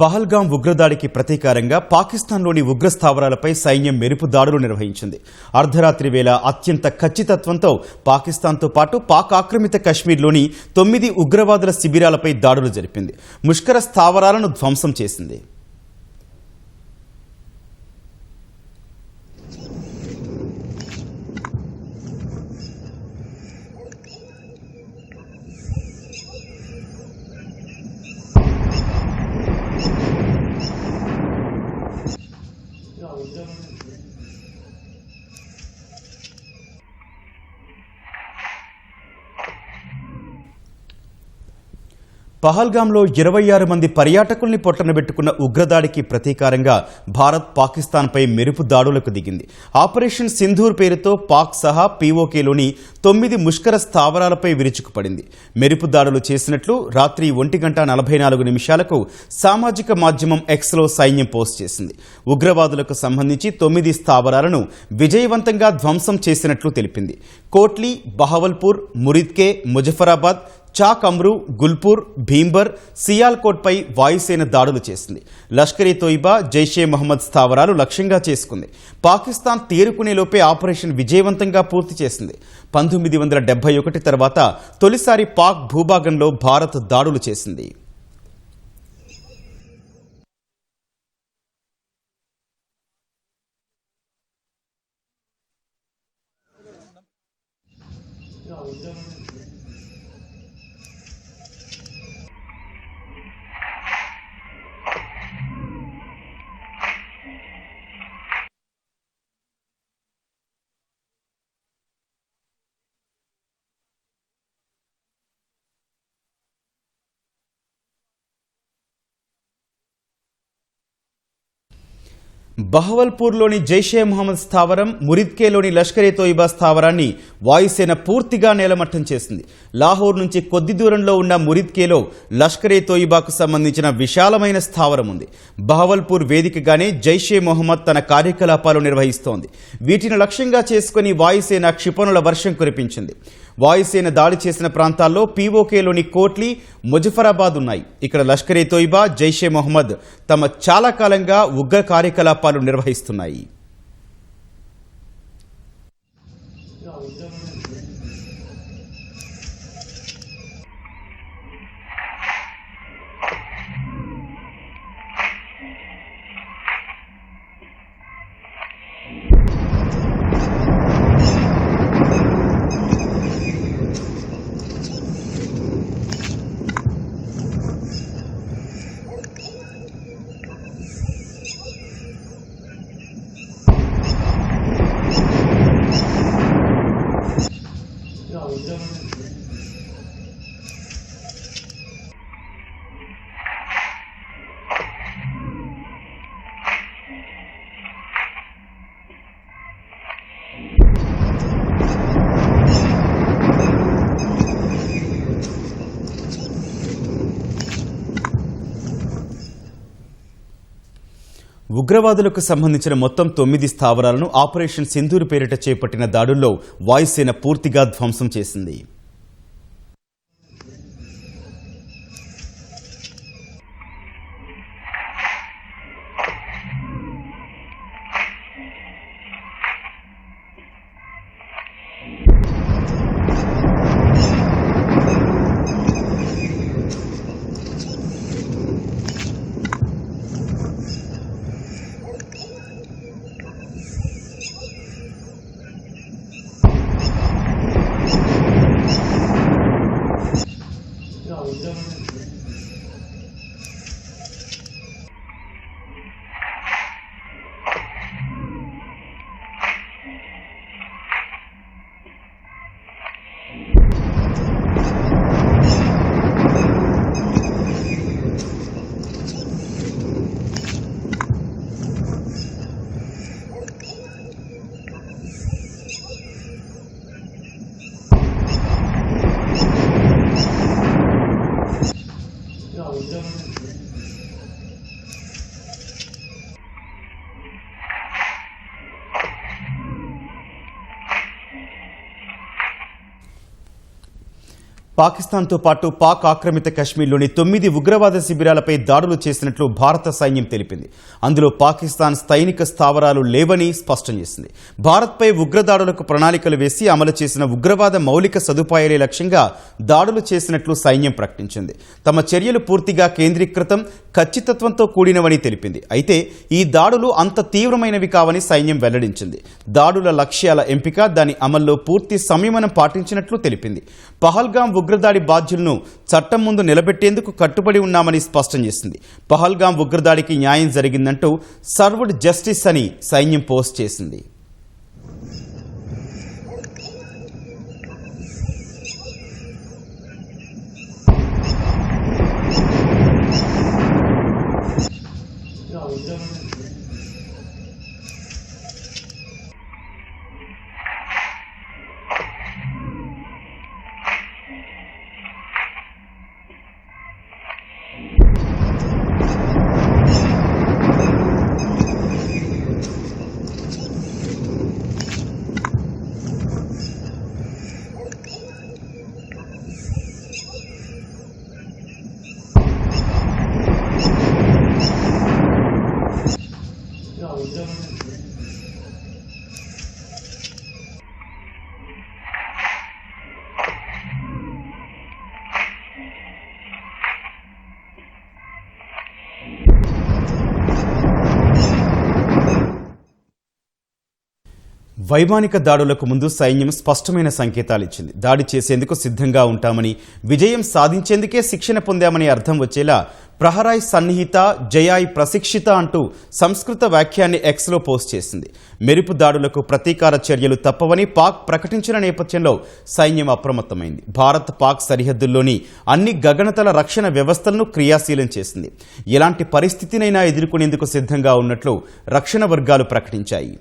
పహల్గాం ఉగ్రదాడికి ప్రతీకారంగా పాకిస్తాన్లోని ఉగ్ర స్థావరాలపై సైన్యం మెరుపు దాడులు నిర్వహించింది. అర్ధరాత్రి వేళ అత్యంత ఖచ్చితత్వంతో పాకిస్తాన్తో పాటు పాక్ ఆక్రమిత కశ్మీర్లోని తొమ్మిది ఉగ్రవాదుల శిబిరాలపై దాడులు జరిపింది. ముష్కర స్థావరాలను ధ్వంసం చేసింది. Então, పహల్గాంలో ఇరవై ఆరు మంది పర్యాటకుల్ని పొట్టనబెట్టుకున్న ఉగ్రదాడికి ప్రతీకారంగా భారత్ పాకిస్తాన్పై మెరుపు దాడులకు దిగింది. ఆపరేషన్ సింధూర్ పేరుతో పాక్ సహా పీఓకేలోని తొమ్మిది ముష్కర స్థావరాలపై విరుచుకుపడింది. మెరుపు దాడులు చేసినట్లు రాత్రి ఒంటి గంట నలభై నాలుగు నిమిషాలకు సామాజిక మాధ్యమం ఎక్స్లో సైన్యం పోస్ట్ చేసింది. ఉగ్రవాదులకు సంబంధించి తొమ్మిది స్థావరాలను విజయవంతంగా ధ్వంసం చేసినట్లు తెలిపింది. కోట్లీ బహవల్పూర్ మురిద్కే ముజఫరాబాద్ చాక్ అమ్రు గుల్పూర్ భీంబర్ సియాల్కోట్పై వాయుసేన దాడులు చేసింది. లష్కర్ ఈ తోయిబా జైషే మహమ్మద్ స్థావరాలు లక్ష్యంగా చేసుకుంది. పాకిస్తాన్ తేరుకునే లోపే ఆపరేషన్ విజయవంతంగా పూర్తి చేసింది. పంతొమ్మిది వందల డెబ్బై ఒకటి తర్వాత తొలిసారి పాక్ భూభాగంలో భారత్ దాడులు చేసింది. బహవల్పూర్లోని జైషే మొహమ్మద్ స్థావరం మురిద్కేలోని లష్కర్ ఏ తోయిబా స్థావరాన్ని వాయుసేన పూర్తిగా నేలమట్టం చేసింది. లాహోర్ నుంచి కొద్ది దూరంలో ఉన్న మురిద్కేలో లష్కర్ ఏ తోయిబాకు సంబంధించిన విశాలమైన స్థావరం ఉంది. బహవల్పూర్ వేదికగానే జైషే మొహమ్మద్ తన కార్యకలాపాలు నిర్వహిస్తోంది. వీటిని లక్ష్యంగా చేసుకుని వాయుసేన క్షిపణుల వర్షం కురిపించింది. వాయుసేన దాడి చేసిన ప్రాంతాల్లో పీఓకేలోని కోట్లి ముజఫరాబాద్ ఉన్నాయి. ఇక్కడ లష్కర్ ఏ తోయిబా జైషే మొహమ్మద్ తమ చాలా కాలంగా ఉగ్ర కార్యకలాపాలు నిర్వహిస్తున్నాయి. ఉగ్రవాదులకు సంబంధించిన మొత్తం తొమ్మిది స్థావరాలను ఆపరేషన్ సింధూర్ పేరిట చేపట్టిన దాడుల్లో వాయుసేన పూర్తిగా ధ్వంసం చేసింది. పాకిస్తాన్తో పాటు పాక్ ఆక్రమిత కశ్మీర్లోని తొమ్మిది ఉగ్రవాద శిబిరాలపై దాడులు చేసినట్లు భారత సైన్యం తెలిపింది. అందులో పాకిస్తాన్ సైనిక స్థావరాలు లేవని స్పష్టం చేసింది. భారత్పై ఉగ్రదాడులకు ప్రణాళికలు వేసి అమలు చేసిన ఉగ్రవాద మౌలిక సదుపాయాలే లక్ష్యంగా దాడులు చేసినట్లు సైన్యం ప్రకటించింది. తమ చర్యలు పూర్తిగా కేంద్రీకృతం ఖచ్చితత్వంతో కూడినవని తెలిపింది. అయితే ఈ దాడులు అంత తీవ్రమైనవి కావని సైన్యం వెల్లడించింది. దాడుల లక్ష్యాల ఎంపిక దాని అమల్లో పూర్తి సంయమనం పాటించినట్లు తెలిపింది. పహల్గాం ఉగ్రదాడి బాధ్యులను చట్టం ముందు నిలబెట్టేందుకు కట్టుబడి ఉన్నామని స్పష్టం చేసింది. పహల్గాం ఉగ్రదాడికి న్యాయం జరిగిందంటూ సర్వ్డ్ జస్టిస్ అని సైన్యం పోస్ట్ చేసింది. వైమానిక దాడులకు ముందు సైన్యం స్పష్టమైన సంకేతాలు ఇచ్చింది. దాడి చేసేందుకు సిద్ధంగా ఉంటామని విజయం సాధించేందుకే శిక్షణ పొందామని అర్థం వచ్చేలా ప్రహరాయ్ సన్నిహిత జయాయ్ ప్రశిక్షిత అంటూ సంస్కృత వాక్యాన్ని ఎక్స్లో పోస్ట్ చేసింది. మెరుపు దాడులకు ప్రతీకార చర్యలు తప్పవని పాక్ ప్రకటించిన నేపథ్యంలో సైన్యం అప్రమత్తమైంది. భారత్ పాక్ సరిహద్దుల్లోని అన్ని గగనతల రక్షణ వ్యవస్థలను క్రియాశీలం చేసింది. ఎలాంటి పరిస్థితినైనా ఎదుర్కొనేందుకు సిద్ధంగా ఉన్నట్లు రక్షణ వర్గాలు ప్రకటించాయి.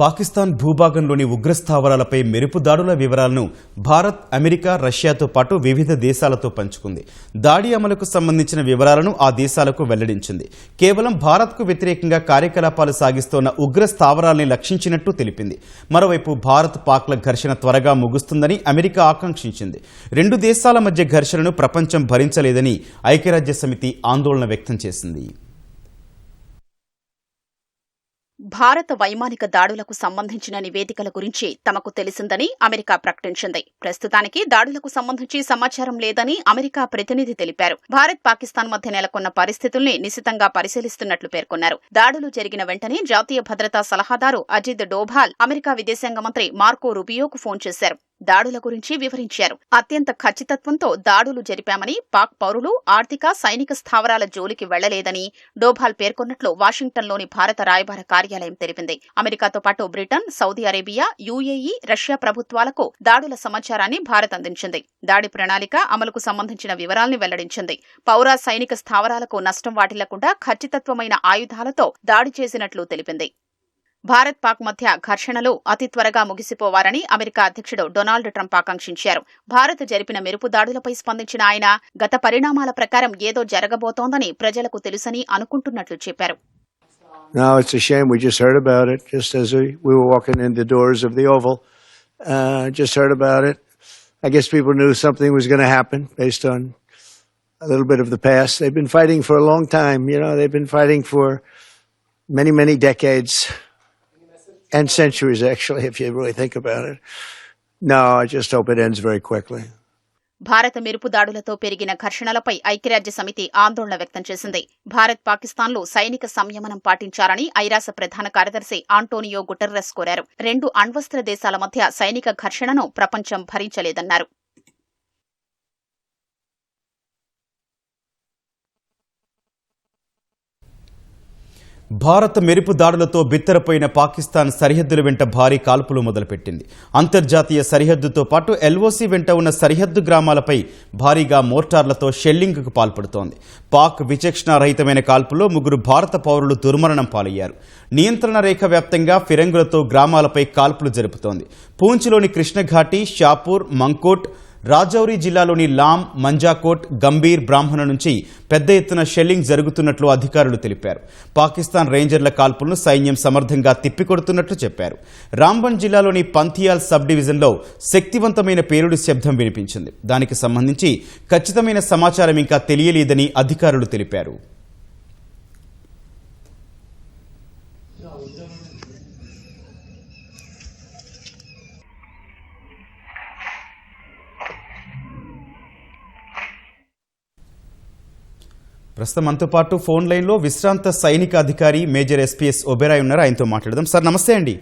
పాకిస్తాన్ భూభాగంలోని ఉగ్రస్థావరాలపై మెరుపు దాడుల వివరాలను భారత్ అమెరికా రష్యాతో పాటు వివిధ దేశాలతో పంచుకుంది. దాడి అమలుకు సంబంధించిన వివరాలను ఆ దేశాలకు వెల్లడించింది. కేవలం భారత్కు వ్యతిరేకంగా కార్యకలాపాలు సాగిస్తోన్న ఉగ్ర స్థావరాల్ని లక్షించినట్టు తెలిపింది. మరోవైపు భారత్ పాక్ల ఘర్షణ త్వరగా ముగుస్తుందని అమెరికా ఆకాంక్షించింది. రెండు దేశాల మధ్య ఘర్షణను ప్రపంచం భరించలేదని ఐక్యరాజ్య సమితి ఆందోళన వ్యక్తం చేసింది. భారత వైమానిక దాడులకు సంబంధించిన నివేదికల గురించి తమకు తెలిసిందని అమెరికా ప్రకటించింది. ప్రస్తుతానికి దాడులకు సంబంధించి సమాచారం లేదని అమెరికా ప్రతినిధి తెలిపారు. భారత్ పాకిస్తాన్ మధ్య నెలకొన్న పరిస్థితుల్ని నిశితంగా పరిశీలిస్తున్నట్లు పేర్కొన్నారు. దాడులు జరిగిన వెంటనే జాతీయ భద్రతా సలహాదారు అజిత్ డోభాల్ అమెరికా విదేశాంగ మంత్రి మార్కో రుబియోకు ఫోన్ చేశారు. దాడుల గురించి వివరించారు. అత్యంత ఖచ్చితత్వంతో దాడులు జరిపామని పాక్ పౌరులు ఆర్థిక సైనిక స్థావరాల జోలికి వెళ్ళలేదని డోభాల్ పేర్కొన్నట్లు వాషింగ్టన్లోని భారత రాయబార కార్యాలయం తెలిపింది. అమెరికాతో పాటు Britain Saudi Arabia UAE Russia ప్రభుత్వాలకు దాడుల సమాచారాన్ని భారత్ అందించింది. దాడి ప్రణాళిక అమలుకు సంబంధించిన వివరాల్ని వెల్లడించింది. పౌర సైనిక స్థావరాలకు నష్టం వాటిల్లకుండా ఖచ్చితత్వమైన ఆయుధాలతో దాడి చేసినట్లు తెలిపింది. భారత్ పాక్ మధ్య ఘర్షణలు అతి త్వరగా ముగిసిపోవాలని అమెరికా అధ్యక్షుడు డొనాల్డ్ ట్రంప్ ఆకాంక్షించారు భారత్ జరిపిన మెరుపు దాడులపై స్పందించిన ఆయన గత పరిణామాల ప్రకారం ఏదో జరగబోతోందని ప్రజలకు తెలుసని అనుకుంటున్నట్లు చెప్పారు No, it's a shame. We just heard about it just as we, we were walking in the doors of the Oval. Uh, just heard about it. I guess people knew something was going to happen based on a little bit of the past. They've been fighting for a long time. You know, they've been fighting for many, many decades and centuries, actually, if you really think about it. No, I just hope it ends very quickly. భారత మెరుపు దాడులతో పెరిగిన ఘర్షణలపై ఐక్యరాజ్య సమితి ఆందోళన వ్యక్తం చేసింది భారత్ పాకిస్తాన్లో సైనిక సంయమనం పాటించాలని ఐరాస ప్రధాన కార్యదర్శి ఆంటోనియో గుటెర్రస్ కోరారు రెండు అణ్వస్త్ర దేశాల మధ్య సైనిక ఘర్షణను ప్రపంచం భరించలేదన్నారు భారత మెరుపు దాడులతో బిత్తరపోయిన పాకిస్తాన్ సరిహద్దుల వెంట భారీ కాల్పులు మొదలుపెట్టింది. అంతర్జాతీయ సరిహద్దుతో పాటు ఎల్ఓసి వెంట ఉన్న సరిహద్దు గ్రామాలపై భారీగా మోర్టార్లతో షెల్లింగ్కు పాల్పడుతోంది. పాక్ విచక్షణారహితమైన కాల్పుల్లో ముగ్గురు భారత పౌరులు దుర్మరణం పాలయ్యారు. నియంత్రణ రేఖ వ్యాప్తంగా ఫిరంగులతో గ్రామాలపై కాల్పులు జరుపుతోంది. పూంచ్లోని కృష్ణఘాటి షాపూర్ మంకోట్ రాజౌరి జిల్లాలోని లామ్ మంజాకోట్ గంభీర్ బ్రాహ్మణ నుంచి పెద్ద ఎత్తున షెల్లింగ్ జరుగుతున్నట్లు అధికారులు తెలిపారు. పాకిస్తాన్ రేంజర్ల కాల్పులను సైన్యం సమర్థంగా తిప్పికొడుతున్నట్లు చెప్పారు. రాంబన్ జిల్లాలోని పంథియాల్ సబ్ డివిజన్లో శక్తివంతమైన పేలుడు శబ్దం వినిపించింది. దానికి సంబంధించి ఖచ్చితమైన సమాచారం ఇంకా తెలియలేదని అధికారులు తెలిపారు. ప్రస్తుతం మనతో పాటు ఫోన్ లైన్లో విశ్రాంత సైనిక అధికారి మేజర్ ఎస్పీఎస్ ఒబెరాయ్ ఉన్నారు. ఆయనతో మాట్లాడదాం. సార్ నమస్తే అండి.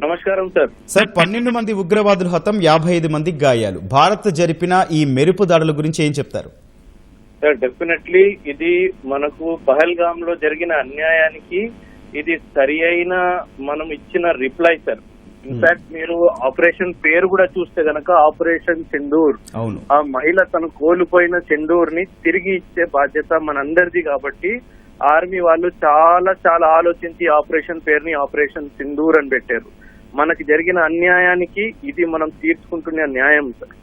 నమస్కారం సార్. సార్ పన్నెండు మంది ఉగ్రవాదులు హతం యాభై ఐదు మంది గాయాలు. భారత్ జరిపిన ఈ మెరుపు దాడుల గురించి ఏం చెప్తారు? సార్ డెఫినెట్లీ ఇది మనకు పహల్గామ్లో జరిగిన అన్యాయానికి ఇది సరి అయిన మనం ఇచ్చిన రిప్లై సార్. ఇన్ఫాక్ట్ మీరు ఆపరేషన్ పేరు కూడా చూస్తే గనక ఆపరేషన్ సింధూర్ అవును. ఆ మహిళ తను కోల్పోయిన చెండూర్ని తిరిగి ఇచ్చే బాధ్యత మనందరిది కాబట్టి ఆర్మీ వాళ్ళు చాలా చాలా ఆలోచించి ఆపరేషన్ పేరుని ఆపరేషన్ సింధూర్ అని పెట్టారు. మనకి జరిగిన అన్యాయానికి ఇది మనం తీర్చుకుంటున్న న్యాయం సార్.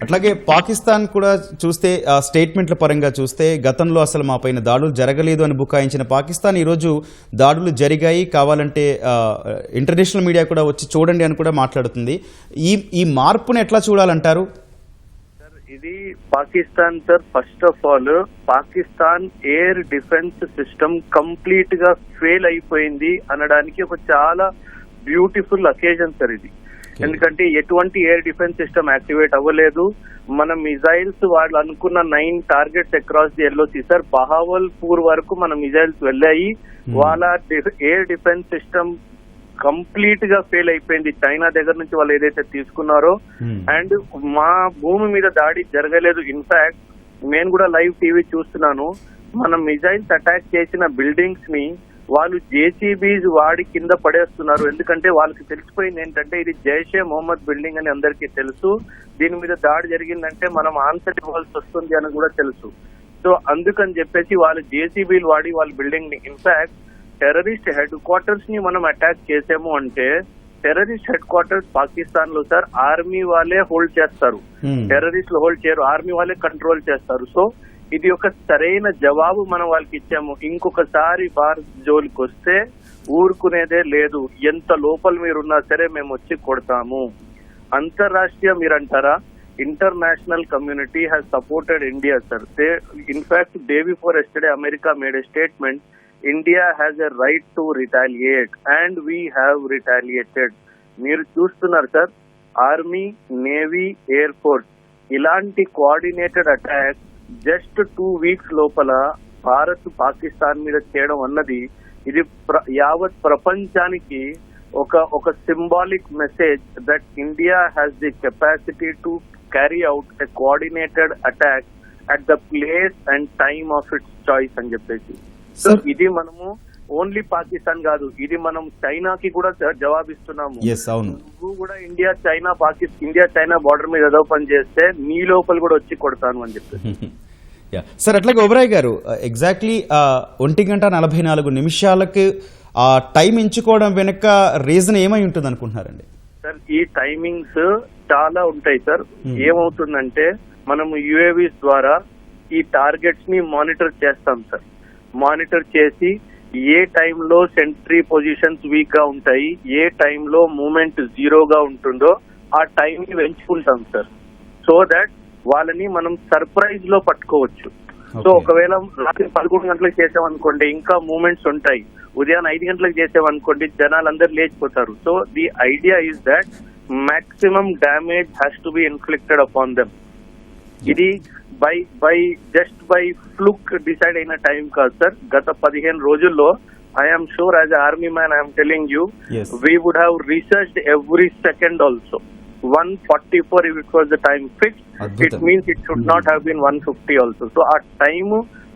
అట్లాగే పాకిస్తాన్ కూడా చూస్తే ఆ, స్టేట్మెంట్ల పరంగా చూస్తే గతంలో అసలు మా పైన దాడులు జరగలేదు అని బుకాయించిన పాకిస్తాన్ ఈరోజు దాడులు జరిగాయి. కావాలంటే ఇంటర్నేషనల్ మీడియా కూడా వచ్చి చూడండి అని కూడా మాట్లాడుతుంది. ఈ ఈ మార్పును ఎట్లా చూడాలంటారు? ఇది Pakistan sir first of all Pakistan air defence system కంప్లీట్గా ఫెయిల్ అయిపోయింది అనడానికి ఒక చాలా బ్యూటిఫుల్ అకేజన్ సార్ ఇది. ఎందుకంటే ఎటువంటి ఎయిర్ డిఫెన్స్ సిస్టమ్ యాక్టివేట్ అవ్వలేదు. మన మిజైల్స్ వాళ్ళు అనుకున్న nine targets across the LOC sir Bahawalpur వరకు మన మిజైల్స్ వెళ్ళాయి. వాళ్ళ ఎయిర్ డిఫెన్స్ సిస్టమ్ కంప్లీట్గా ఫెయిల్ అయిపోయింది. చైనా దగ్గర నుంచి వాళ్ళు ఏదైతే తీసుకున్నారో. Hmm. అండ్ మా భూమి మీద దాడి జరగలేదు. ఇన్ఫాక్ట్ నేను కూడా లైవ్ టీవీ చూస్తున్నాను. మనం మిజైల్స్ అటాక్ చేసిన బిల్డింగ్స్ని వాళ్ళు జేసీబీస్ వాడి కింద పడేస్తున్నారు. ఎందుకంటే వాళ్ళకి తెలిసిపోయింది ఏంటంటే ఇది జైషే మొహమ్మద్ బిల్డింగ్ అని అందరికీ తెలుసు. దీని మీద దాడి జరిగిందంటే మనం ఆన్సర్ ఇవ్వాల్సి వస్తుంది అని కూడా తెలుసు. సో అందుకని చెప్పేసి వాళ్ళు జేసీబీలు వాడి వాళ్ళ బిల్డింగ్ని ఇన్ఫాక్ట్ టెర్రరిస్ట్ హెడ్ క్వార్టర్స్ని మనం అటాక్ చేసాము అంటే టెర్రరిస్ట్ హెడ్ క్వార్టర్స్ పాకిస్తాన్లో సార్ ఆర్మీ వాళ్ళే హోల్డ్ చేస్తారు. టెర్రరిస్టులు హోల్డ్ చేయరు ఆర్మీ వాళ్ళే కంట్రోల్ చేస్తారు. సో ఇది ఒక సరైన జవాబు మనం వాళ్ళకి ఇచ్చాము. ఇంకొకసారి భారత్ జోలికి వస్తే ఊరుకునేదే లేదు. ఎంత లోపల మీరున్నా సరే మేము వచ్చి కొడతాము. అంతర్రాష్ట్రీయ మీరంటారా international community has supported India sir they in fact day before yesterday America made a statement India has a right to retaliate and we have retaliated మీరు చూస్తున్నారు sir army navy air force ఇలాంటి coordinated attack just two weeks లోపల భారత్ పాకిస్తాన్ మీద చేయడం అన్నది ఇది యావత్ ప్రపంచానికి ఒక ఒక symbolic message that India has the capacity to carry out a coordinated attack at the place and time of its choice అని చెప్పేసి. సో ఇది మనము ఓన్లీ పాకిస్తాన్ కాదు ఇది మనం చైనాకి కూడా జవాబిస్తున్నాము. నువ్వు కూడా India China Pakistan India China border మీద ఏదో పని చేస్తే నీ లోపల కూడా వచ్చి కొడతాను అని చెప్పి. సార్ అట్లాగే ఓబరాయ్ గారు ఎగ్జాక్ట్లీ ఒంటి గంట నలభై నాలుగు నిమిషాలకు ఆ టైం ఎంచుకోవడం వెనుక రీజన్ ఏమై ఉంటుంది అనుకుంటున్నారండి సార్ ఈ టైమింగ్స్ చాలా ఉంటాయి సార్. ఏమవుతుందంటే మనం యుఏవిస్ ద్వారా ఈ టార్గెట్స్ని మానిటర్ చేస్తాం సార్. మానిటర్ చేసి ఏ టైంలో సెంట్రీ పొజిషన్స్ వీక్గా ఉంటాయి ఏ టైంలో మూమెంట్ జీరోగా ఉంటుందో ఆ టైం ని పెంచుకుంటాం సార్ సో దట్ వాళ్ళని మనం సర్ప్రైజ్లో పట్టుకోవచ్చు. సో. ఒకవేళ రాత్రి పదకొండు గంటలకు చేసామనుకోండి ఇంకా మూమెంట్స్ ఉంటాయి. ఉదయం ఐదు గంటలకు చేసామనుకోండి జనాలు అందరు లేచిపోతారు. So the idea is that maximum damage has to be inflicted upon them ఇది by by just by fluke decide అయిన టైం కాదు సార్. గత పదిహేను రోజుల్లో I'm sure as army man I'm telling you. We would have researched every second also one forty four it was the time fix. It means it should not have been one fifty also so ఆ time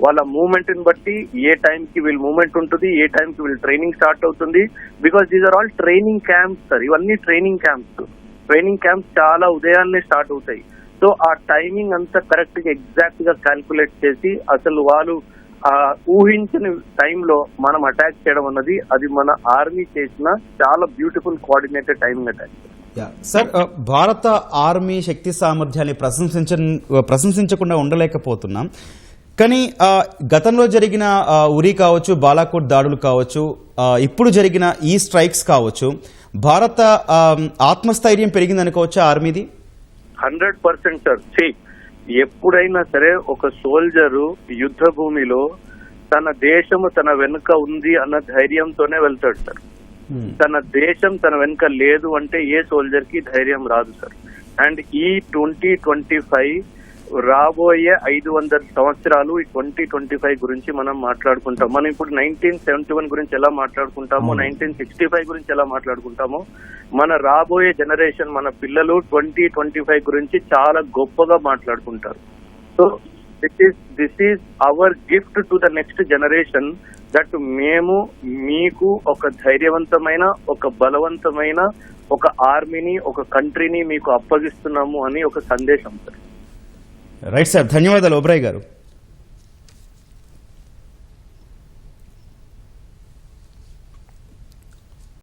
వాళ్ళ మూమెంట్ని బట్టి ఏ time కి వీళ్ళ moment ఉంటుంది ఏ time కి వీళ్ళ training start అవుతుంది. Because these are all training camps sir. ఇవన్నీ ట్రైనింగ్ క్యాంప్స్ ట్రైనింగ్ క్యాంప్స్ చాలా ఉదయాన్నే స్టార్ట్ అవుతాయి. సో ఆ టైమింగ్ అంతా కరెక్ట్గా ఎగ్జాక్ట్గా క్యాల్కులేట్ చేసి అసలు వాళ్ళు ఆ ఊహించిన టైంలో మనం అటాక్ చేయడం అన్నది అది మన ఆర్మీ చేసిన చాలా beautiful coordinated timing attack ya. Sir భారత ఆర్మీ శక్తి సామర్థ్యాన్ని ప్రశంసించ uh, ప్రశంసించకుండా ఉండలేకపోతున్నాం. కానీ గతంలో జరిగిన ఉరి కావచ్చు బాలాకోట్ దాడులు కావచ్చు ఇప్పుడు జరిగిన ఈ స్ట్రైక్స్ కావచ్చు భారత ఆత్మస్థైర్యం పెరిగిందనుకోవచ్చా ఆర్మీది హండ్రెడ్ పర్సెంట్ సార్. సి ఎప్పుడైనా సరే ఒక సోల్జరు యుద్ధ భూమిలో తన దేశము తన వెనుక ఉంది అన్న ధైర్యంతోనే వెళ్తాడు సార్. తన దేశం తన వెనుక లేదు అంటే ఏ సోల్జర్కి ధైర్యం రాదు సార్. అండ్ ఈ ట్వంటీ ట్వంటీ ఫైవ్ రాబోయే ఐదు వందల సంవత్సరాలు ఈ ట్వంటీ ట్వంటీ ఫైవ్ గురించి మనం మాట్లాడుకుంటాం. మనం ఇప్పుడు నైన్టీన్ సెవెంటీ వన్ గురించి ఎలా మాట్లాడుకుంటామో. నైన్టీన్ సిక్స్టీ ఫైవ్ గురించి ఎలా మాట్లాడుకుంటామో మన రాబోయే జనరేషన్ మన పిల్లలు ట్వంటీ ట్వంటీ ఫైవ్ గురించి చాలా గొప్పగా మాట్లాడుకుంటారు. So this is this is our gift to the next generation that మేము మీకు ఒక ధైర్యవంతమైన ఒక బలవంతమైన ఒక ఆర్మీని ఒక కంట్రీని మీకు అప్పగిస్తున్నాము అని ఒక సందేశం సార్. రైట్ సార్ ధన్యవాదాలు ఒబ్రాయ్ గారు.